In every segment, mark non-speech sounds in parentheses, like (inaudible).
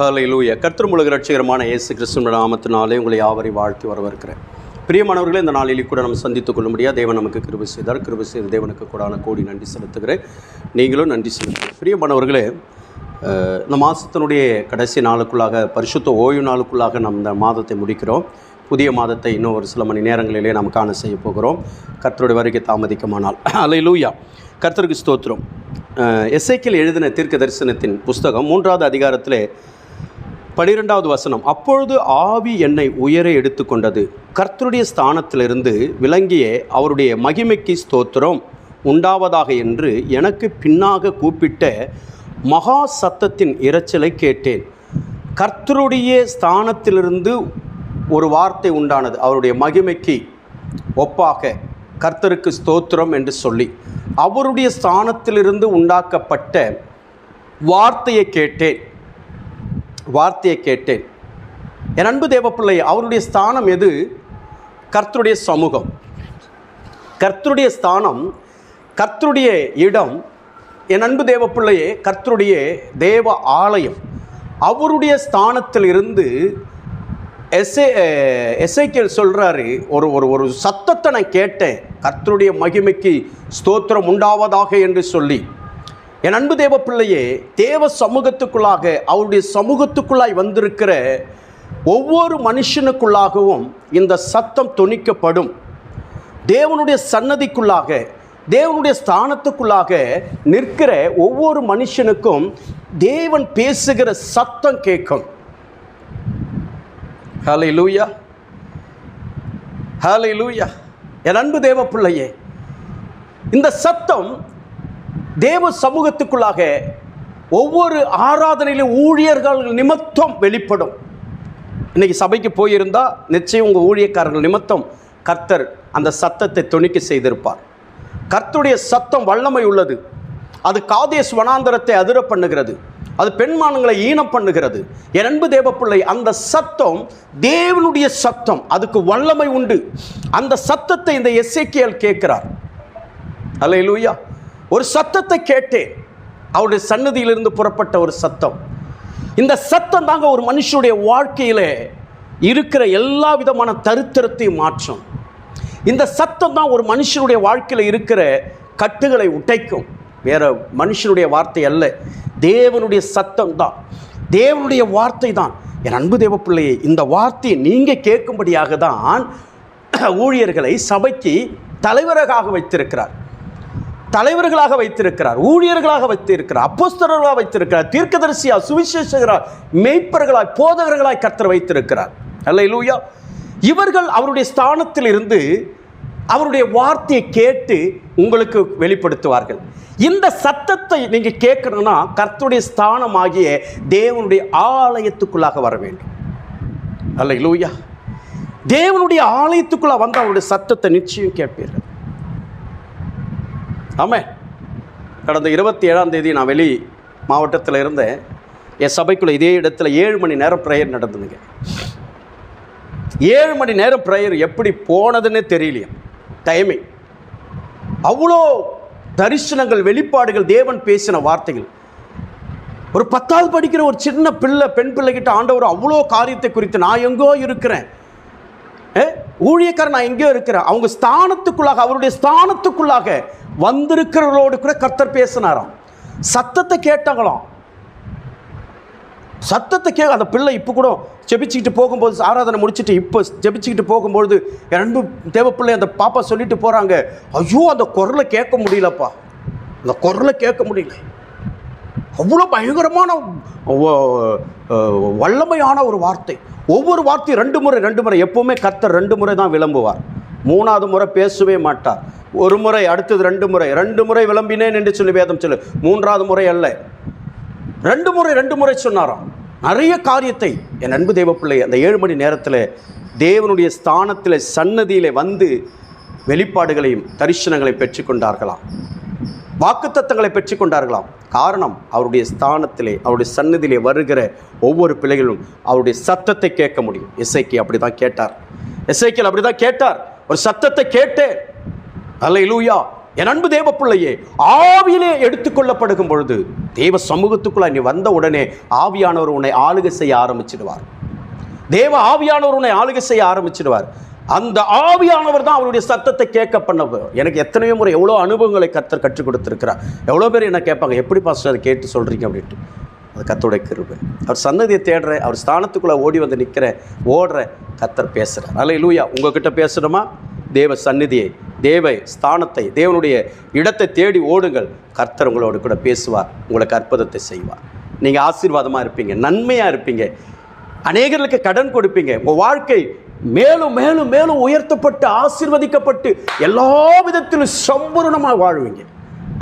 ஹalleluya கர்த்தர் முழுக ரட்சகரமான இயேசு கிறிஸ்துவின் நாமத்தினாலே உங்களை யாவரை வாழ்த்தி வரவிருக்கிறேன் பிரியமானவர்களே இந்த நாளில் கூட நம்ம சந்தித்துக் கொள்ளும்படியா தேவன் நமக்கு கிருபி செய்தார். கிருபி செய்த தேவனுக்கு கூடான கோடி நன்றி செலுத்துகிறேன். நீங்களும் நன்றி செலுத்துகிறேன் பிரியமானவர்களே இந்த மாதத்தினுடைய கடைசி நாளுக்குள்ளாக பரிசுத்த ஓய்வு நாளுக்குள்ளாக நம்ம இந்த மாதத்தை முடிக்கிறோம். புதிய மாதத்தை இன்னும் ஒரு சில மணி நேரங்களிலே நாம் காண செய்ய போகிறோம். கர்த்தருடைய வருகை தாமதிக்குமானால். லூயா கர்த்தருக்கு ஸ்தோத்திரம். எஸ்ஐக்கில் எழுதின தீர்க்க தரிசனத்தின் புஸ்தகம் மூன்றாவது அதிகாரத்திலே பனிரெண்டாவது வசனம் அப்பொழுது ஆவி என்னை உயர எடுத்துக்கொண்டது. கர்த்தருடைய ஸ்தானத்திலிருந்து விளங்கிய அவருடைய மகிமைக்கு ஸ்தோத்திரம். உண்டாவதாக என்று எனக்கு பின்னாக கூப்பிட்ட மகா சத்தத்தின் இரைச்சலை கேட்டேன். கர்த்தருடைய ஸ்தானத்திலிருந்து ஒரு வார்த்தை உண்டானது. அவருடைய மகிமைக்கு ஒப்பாக கர்த்தருக்கு ஸ்தோத்திரம் என்று சொல்லி அவருடைய ஸ்தானத்திலிருந்து உண்டாக்கப்பட்ட வார்த்தையை கேட்டேன். வார்த்தையை கேட்டேன். என் அன்பு தேவப்பிள்ளை அவருடைய ஸ்தானம் எது? கர்த்தருடைய சமூகம். கர்த்தருடைய ஸ்தானம் கர்த்தருடைய இடம் என் அன்பு தேவப்பிள்ளையே கர்த்தருடைய தேவ ஆலயம். அவருடைய ஸ்தானத்தில் இருந்து எஸ்ஏ எஸ்ஐக்கியல் சொல்கிறாரு ஒரு ஒரு ஒரு சத்தத்தை நான் கேட்டேன். கர்த்தருடைய மகிமைக்கு ஸ்தோத்திரம் உண்டாவதாக என்று சொல்லி. என் அன்பு தேவ பிள்ளையே தேவ சமூகத்துக்குள்ளாக அவருடைய சமூகத்துக்குள்ளாய் வந்திருக்கிற ஒவ்வொரு மனுஷனுக்குள்ளாகவும் இந்த சத்தம் துணிக்கப்படும் தேவனுடைய சன்னதிக்குள்ளாக தேவனுடைய ஸ்தானத்துக்குள்ளாக நிற்கிற ஒவ்வொரு மனுஷனுக்கும் தேவன் பேசுகிற சத்தம் கேட்கும். ஹலை லூயா ஹலை லூயா என் அன்பு தேவ பிள்ளையே இந்த சத்தம் தேவ சமூகத்துக்குள்ளாக ஒவ்வொரு ஆராதனையிலும் ஊழியர்கள் நிமித்தம் வெளிப்படும். இன்னைக்கு சபைக்கு போயிருந்தா நிச்சயம் உங்கள் ஊழியக்காரர்கள் நிமித்தம் கர்த்தர் அந்த சத்தத்தை துணிக்க செய்திருப்பார். கர்த்தருடைய சத்தம் வல்லமை உள்ளது. அது காதேஸ் வனாந்தரத்தை அதிர பண்ணுகிறது. அது பெண்மானங்களை ஈனம் பண்ணுகிறது. என் அன்பு தேவப்பிள்ளை அந்த சத்தம் தேவனுடைய சத்தம். அதுக்கு வல்லமை உண்டு. அந்த சத்தத்தை இந்த எஸ்ஏக்கியல் கேட்கிறார். அல்ல லூயா ஒரு சத்தத்தை கேட்டேன். அவருடைய சன்னதியிலிருந்து புறப்பட்ட ஒரு சத்தம். இந்த சத்தம் தாங்க ஒரு மனுஷனுடைய வாழ்க்கையில் இருக்கிற எல்லா விதமான தருத்திரத்தையும் மாற்றும். இந்த சத்தம் தான் ஒரு மனுஷனுடைய வாழ்க்கையில் இருக்கிற கட்டுகளை உடைக்கும். வேற மனுஷனுடைய வார்த்தை அல்ல. தேவனுடைய சத்தம் தான். தேவனுடைய வார்த்தை தான். என் அன்பு தேவ இந்த வார்த்தையை நீங்கள் கேட்கும்படியாக தான் (clears throat) ஊழியர்களை சபைக்கு தலைவராக வைத்திருக்கிறார். தலைவர்களாக வைத்திருக்கிறார் ஊழியர்களாக வைத்திருக்கிறார் அப்போஸ்தரர்களாக வைத்திருக்கிறார் தீர்க்கதரிசியா சுவிசேஷகராய் மெய்ப்பர்களாய் போதகர்களாய் கர்த்தர் வைத்திருக்கிறார். அல்ல லூயா இவர்கள் அவருடைய ஸ்தானத்தில் இருந்து அவருடைய வார்த்தையை கேட்டு உங்களுக்கு வெளிப்படுத்துவார்கள். இந்த சத்தத்தை நீங்கள் கேட்கணும்னா கர்த்தருடைய ஸ்தானமாகிய தேவனுடைய ஆலயத்துக்குள்ளாக வர வேண்டும். அல்ல லூயா தேவனுடைய ஆலயத்துக்குள்ளே வந்து அவருடைய சத்தத்தை நிச்சயம் கேட்பீர்கள். ஆமே. கடந்த இருபத்தி ஏழாம் தேதி நான் வெளி மாவட்டத்தில் இருந்தேன். என் சபைக்குள்ள இதே இடத்துல ஏழு மணி நேரம் ப்ரேயர் நடந்ததுங்க. ஏழு மணி நேரம் ப்ரேயர் எப்படி போனதுன்னே தெரியலையே. டைமிங் அவ்வளோ தரிசனங்கள் வெளிப்பாடுகள் தேவன் பேசின வார்த்தைகள். ஒரு பத்தாவது படிக்கிற ஒரு சின்ன பிள்ளை பெண் பிள்ளைகிட்ட ஆண்டவர் அவ்வளோ காரியத்தை குறித்து நான் எங்கோ இருக்கிறேன். ஊழியக்காரன் நான் எங்கேயோ இருக்கிறேன். அவங்க ஸ்தானத்துக்குள்ளாக அவருடைய ஸ்தானத்துக்குள்ளாக வந்திருக்கிறவர்களோடு கூட கர்த்தர் பேசினாராம். சத்தத்தை கேட்டாங்களாம் சத்தத்தை கே அந்த பிள்ளை இப்போ கூட ஜெபிச்சுக்கிட்டு போகும்போது ஆராதனை முடிச்சுட்டு இப்போ ஜெபிச்சுக்கிட்டு போகும்பொழுது என் அன்பு தேவப்பிள்ளை அந்த பாப்பா சொல்லிட்டு போகிறாங்க ஐயோ அந்த குரலை கேட்க முடியலப்பா. அந்த குரலை கேட்க முடியல. அவ்வளோ பயங்கரமான வல்லமையான ஒரு வார்த்தை. ஒவ்வொரு வார்த்தையும் ரெண்டு முறை ரெண்டு முறை. எப்போவுமே கர்த்தர் ரெண்டு முறை தான் விளம்புவார். மூணாவது முறை பேசவே மாட்டார். ஒரு முறை அடுத்தது ரெண்டு முறை. ரெண்டு முறை விளம்பினேன் என்று சொல்லி வேதம் சொல்லு. மூன்றாவது முறை அல்ல. ரெண்டு முறை ரெண்டு முறை சொன்னாராம். நிறைய காரியத்தை என் அன்பு தேவப்பிள்ளை அந்த ஏழு மணி நேரத்தில் தேவனுடைய ஸ்தானத்தில் சன்னதியில் வந்து வெளிப்பாடுகளையும் தரிசனங்களையும் பெற்றுக்கொண்டார்களாம். வாக்குத்தத்தங்களை பெற்றுக்கொண்டார்களாம். காரணம் அவருடைய ஸ்தானத்திலே அவருடைய சன்னதியிலே வருகிற ஒவ்வொரு பிள்ளைகளும் அவருடைய சத்தத்தை கேட்க முடியும். இசைக்கு அப்படி தான் கேட்டார். எஸ்ஐக்கில் அப்படி தான் கேட்டார். ஒரு சத்தத்தை கேட்டேன். அல்ல லூயா என் அன்பு தேவ பிள்ளையே ஆவியிலே எடுத்துக்கொள்ளப்படுகும் பொழுது தேவ சமூகத்துக்குள்ள நீ வந்த உடனே ஆவியானவர் உன்னை ஆளுகை செய்ய ஆரம்பிச்சிடுவார். தேவ ஆவியானவர் உன்னை ஆளுகை செய்ய ஆரம்பிச்சிடுவார். அந்த ஆவியானவர் தான் அவருடைய சத்தத்தை கேட்க பண்ண எனக்கு எத்தனையோ முறை எவ்வளோ அனுபவங்களை கத்தர் கற்றுக் கொடுத்துருக்கிறார். எவ்வளோ பேர் என்ன கேட்பாங்க எப்படி பாஸ்டர் அதை கேட்டு சொல்கிறீங்க அப்படின்ட்டு. அது கத்தோடைய கிருபை. அவர் சன்னதியை தேடுறேன் அவர் ஸ்தானத்துக்குள்ளே ஓடி வந்து நிற்கிறேன் ஓடுறேன் கத்தர் பேசுகிறார் அல்ல லூயா உங்ககிட்ட பேசணுமா? தேவ சந்நிதியை. தேவ ஸ்தானத்தை தேவனுடைய இடத்தை தேடி ஓடுங்கள். கர்த்தர் உங்களோடு கூட பேசுவார் உங்களுக்கு அற்புதத்தை செய்வார். நீங்கள் ஆசீர்வாதமாக இருப்பீங்க நன்மையாக இருப்பீங்க. அநேகர்களுக்கு கடன் கொடுப்பீங்க. உங்கள் வாழ்க்கை மேலும் மேலும் மேலும் உயர்த்தப்பட்டு ஆசீர்வதிக்கப்பட்டு எல்லா விதத்திலும் சம்பூரணமாக வாழ்வீங்க.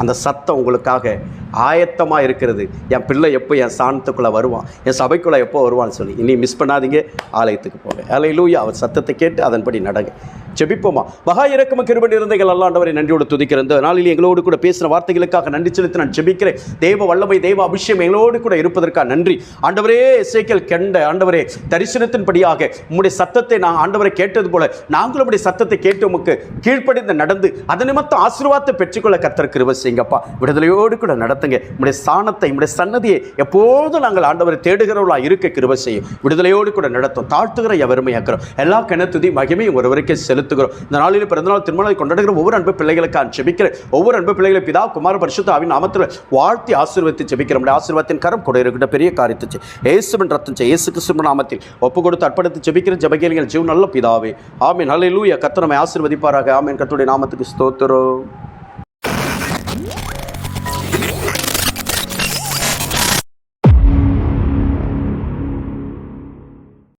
அந்த சத்தம் உங்களுக்காக ஆயத்தமாக இருக்கிறது. என் பிள்ளை எப்போ என் சாணத்துக்குள்ளே வருவான்? என் சபைக்குள்ளே எப்போ வருவான்னு சொல்லி. இனி மிஸ் பண்ணாதீங்க. ஆலயத்துக்கு போங்க. அலையிலூயா அவர் சத்தத்தை கேட்டு அதன்படி நடங்க. ஜெபிப்போமா? மகா இறக்கம கிருபன் இருந்தைகள் அல்லாண்டவரை நன்றியோடு துதிக்கிறேன். இந்த நாளில் எங்களோடு கூட பேசின வார்த்தைகளுக்காக நன்றி செலுத்தி நான் ஜெபிக்கிறேன். தெய்வ வல்லமை தெய்வ அபிஷேகம் எங்களோடு கூட இருப்பதற்காக நன்றி. ஆண்டவரே இசைக்கல் கெண்ட ஆண்டவரே தரிசனத்தின்படியாக உம்முடைய சத்தத்தை நான் ஆண்டவரை கேட்டது போல நாங்களும் உடைய சத்தத்தை கேட்டு உமக்கு கீழ்ப்படிந்து நடந்து அதன் நிமித்தம் ஆசீர்வாதத்தை பெற்றுக்கொள்ள கத்தர் செய்யுங்கப்பா. விடுதலையோடு கூட நடத்துங்க. உம்முடைய ஸ்தானத்தை உடைய சன்னதியை எப்போதும் நாங்கள் ஆண்டவரை தேடுகிறவர்களாக இருக்க கிருபை செய்யும். விடுதலையோடு கூட நடத்தும். தாழ்த்துகிற எவருமையாக்கிறோம் எல்லா கிணத்துதி மகிமையும் ஒருவருக்கே செலுத்துகிறோம். இந்த நாளில் பிறந்தநாள் திருமணத்தை கொண்டாடுகிற ஒவ்வொரு அன்பு பிள்ளைகளுக்கு ஜெபிக்கிறேன். ஒவ்வொரு அன்பு பிள்ளைகளை பிதா குமார பரிசுத்த ஆவின் நாமத்தில் வாழ்த்தி ஆசீர்வதித்து ஜெபிக்கிறோம். நம்முடைய ஆசீர்வாதத்தின் கரம் கூட இருக்கின்ற பெரிய காரியத்தை செய். ரத்தம் ஏசு இயேசு நாமத்தில் ஒப்பு கொடுத்து அர்ப்பணித்து செபிக்கிற ஜெபகேலிகள் ஜீவன் நல்ல பிதாவே. ஆமீன். ஹalleluya. கர்த்தர் கத்தனமை ஆசீர்வதிப்பாராக. ஆமீன். கத்துடைய நாமத்துக்கு ஸ்தோத்திரம்.